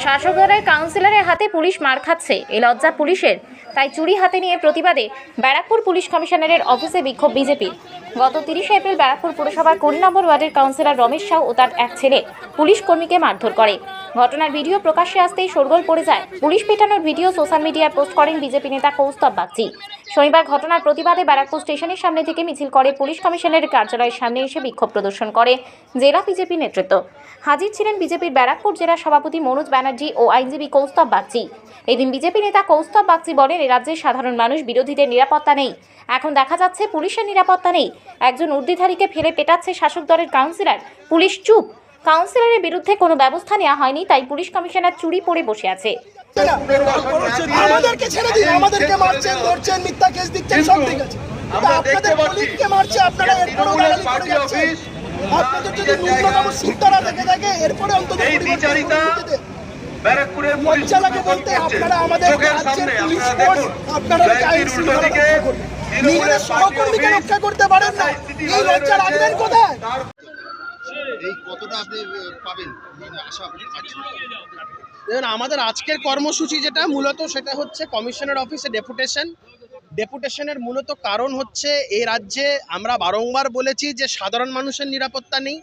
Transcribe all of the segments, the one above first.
শাসক দলের কাউন্সিলরের হাতে পুলিশ মার খাচ্ছে। এই লজ্জা পুলিশের। তাই চুরি হাতে নিয়ে প্রতিবাদে ব্যারাকপুর পুলিশ কমিশনারের অফিসে বিক্ষোভ বিজেপির গত তিরিশে এপ্রিল ব্যারাকপুর পুরসভার কুড়ি নম্বর ওয়ার্ডের কাউন্সিলর রমেশ সাউ ও তার এক ছেলে পুলিশ কর্মীকে মারধর করে। ঘটনার ভিডিও প্রকাশ্যে আসতেই শোরগোল পড়ে যায়। পুলিশ পেটানোর ভিডিও সোশ্যাল মিডিয়ায় পোস্ট করেন বিজেপি নেতা কৌস্তব বাগচি। শনিবার ঘটনার প্রতিবাদে ব্যারাকপুর স্টেশনের সামনে থেকে মিছিল করে পুলিশ কমিশনের কার্যালয়ের সামনে এসে বিক্ষোভ প্রদর্শন করে জেলা বিজেপি নেতৃত্ব। হাজির ছিলেন বিজেপির ব্যারাকপুর জেলা সভাপতি মনোজ ব্যানার্জি ও আইনজীবী কৌস্তব বাগচি। এদিন বিজেপি নেতা কৌস্তব বাগচি বলেন রাজ্যের সাধারণ মানুষ, বিরোধীদের নিরাপত্তা নেই। এখন দেখা যাচ্ছে পুলিশের নিরাপত্তা নেই। একজন উর্দিধারীকে ফেলে পেটাচ্ছে শাসক দলের কাউন্সিলর। পুলিশ চুপ। কাউন্সিলরের বিরুদ্ধে কোনো ব্যবস্থা নেওয়া হয়নি, তাই পুলিশ কমিশনার চুরি পড়ে বসে আছে। আমাদেরকে ছেড়ে দিন আমাদেরকে মারছেন ধরছেন মিথ্যা কেস দিচ্ছেন সব ঠিক আছে। আপনাদের পুলিশকে মারছে আপনারা এরপরেও গালাগালি করে যাচ্ছেন। আপনাদের যদি ন্যূনতম চিন্তারা দেখে থাকে এরপরে অন্তত এই পরিবর্তন দ্বিচারিতা করতে দেন। ব্যারাকপুরের পুলিশ লজ্জা বলতে আপনারা আমাদের রাজ্যের পুলিশ ফোর্স আপনারা আইন শৃঙ্খলা রক্ষা করবেন নিজেদের সহকর্মীকে রক্ষা করতে পারেন না। এই লজ্জা রাখবেন কোথায়? দেখুন, আমাদের আজকের কর্মসূচি যেটা মূলত সেটা হচ্ছে কমিশনের অফিসে ডেপুটেশন। ডেপুটেশনের মূলত কারণ হচ্ছে এই রাজ্যে আমরা বারংবার বলেছি যে সাধারণ মানুষের নিরাপত্তা নেই,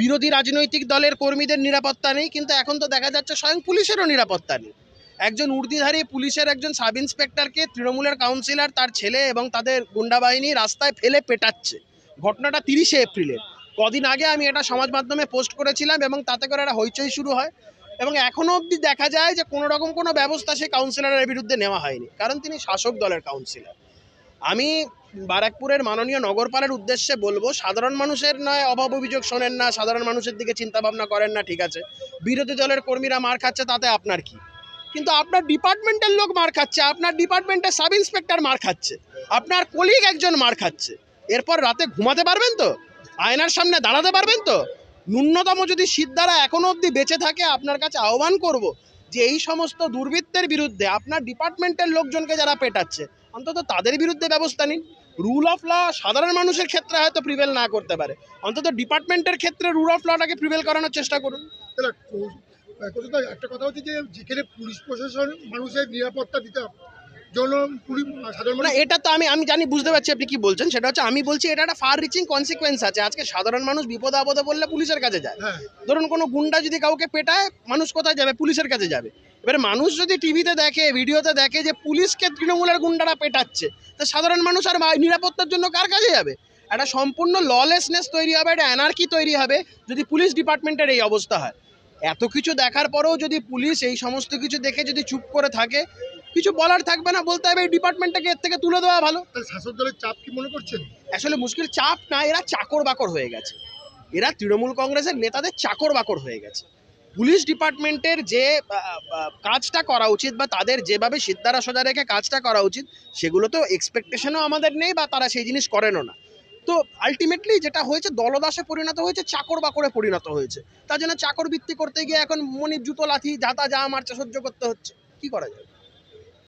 বিরোধী রাজনৈতিক দলের কর্মীদের নিরাপত্তা নেই, কিন্তু এখন তো দেখা যাচ্ছে স্বয়ং পুলিশেরও নিরাপত্তা নেই। একজন উর্দিধারী পুলিশের একজন সাব ইন্সপেক্টরকে তৃণমূলের কাউন্সিলর, তার ছেলে এবং তাদের গুন্ডা বাহিনী রাস্তায় ফেলে পেটাচ্ছে। ঘটনাটা তিরিশে এপ্রিলের। কদিন আগে আমি এটা সমাজ মাধ্যমে পোস্ট করেছিলাম এবং তাতে করে একটা হইচই শুরু হয় এবং এখনও অবধি দেখা যায় যে কোনো রকম কোনো ব্যবস্থা সেই কাউন্সিলরের বিরুদ্ধে নেওয়া হয়নি। কারণ তিনি শাসক দলের কাউন্সিলর আমি বারাকপুরের মাননীয় নগরপালের উদ্দেশ্যে বলব, সাধারণ মানুষের নয়, অভাব অভিযোগ শোনেন না, সাধারণ মানুষের দিকে চিন্তা ভাবনা করেন না, ঠিক আছে। বিরোধী দলের কর্মীরা মার খাচ্ছে, তাতে আপনার কি? কিন্তু আপনার ডিপার্টমেন্টের লোক মার খাচ্ছে, আপনার ডিপার্টমেন্টের সাব ইন্সপেক্টর মার খাচ্ছে, আপনার কলিগ একজন মার খাচ্ছে। এরপর রাতে ঘুমাতে পারবেন তো? আয়নার সামনে দাঁড়াতে পারবেন তো? ন্যূনতম যদি সিদ্ধারা এখনও অবধি বেঁচে থাকে, আপনার কাছে আহ্বান করব যে এই সমস্ত দুর্বৃত্তের বিরুদ্ধে আপনার ডিপার্টমেন্টের লোকজনকে যারা পেটাচ্ছে, অন্তত তাদের বিরুদ্ধে ব্যবস্থা নিন। রুল অফ ল সাধারণ মানুষের ক্ষেত্রে হয়তো প্রিভেল না করতে পারে। অন্তত ডিপার্টমেন্টের ক্ষেত্রে রুল অফ লটাকে প্রিভেল করানোর চেষ্টা করুন। একটা কথা হচ্ছে যে, যেখানে পুলিশ প্রশাসন মানুষের নিরাপত্তা দিতে না এটা তো আমি আমি জানি বুঝতে পারছি আপনি কি বলছেন। সেটা হচ্ছে আমি বলছি এটা একটা ফার রিচিং কনসিকোয়েন্স আছে। আজকে সাধারণ মানুষ বিপদে আপদে বললে পুলিশের কাছে যায়। হ্যাঁ। ধরুন কোনো গুন্ডা যদি কাউকে পেটায় মানুষ কোথায় যাবে? পুলিশের কাছে যাবে। এবারে মানুষ যদি টিভিতে দেখে ভিডিওতে দেখে যে পুলিশকে তৃণমূলের গুন্ডারা পেটাচ্ছে তা সাধারণ মানুষ আর নিরাপত্তার জন্য কার কাছে যাবে? একটা সম্পূর্ণ ললেসনেস তৈরি হবে একটা অ্যানার্কি তৈরি হবে যদি পুলিশ ডিপার্টমেন্টের এই অবস্থা হয়। এত কিছু দেখার পরেও যদি পুলিশ এই সমস্ত কিছু দেখে যদি চুপ করে থাকে কিছু বলার থাকবে না বলতে হবে এই ডিপার্টমেন্টটাকে এর থেকে তুলে দেওয়া ভালো। শাসক দলের চাপ কি মনে করছেন? আসলে মুশকিল চাপ না এরা চাকর বাকর হয়ে গেছে। এরা তৃণমূল কংগ্রেসের নেতাদের চাকর বাকর হয়ে গেছে। পুলিশ ডিপার্টমেন্টের যে কাজটা করা উচিত বা তাদের যেভাবে সিদ্ধারা সোজা রেখে কাজটা করা উচিত সেগুলো তো এক্সপেকটেশনও আমাদের নেই বা তারা সেই জিনিস করেনও না। তো আলটিমেটলি যেটা হয়েছে দলদাসে পরিণত হয়েছে চাকর বাকরে পরিণত হয়েছে। তার জন্য চাকর বৃত্তি করতে গিয়ে এখন মনির জুতো লাথি ঝাঁতা যা মারছে সহ্য করতে হচ্ছে। কি করা যায়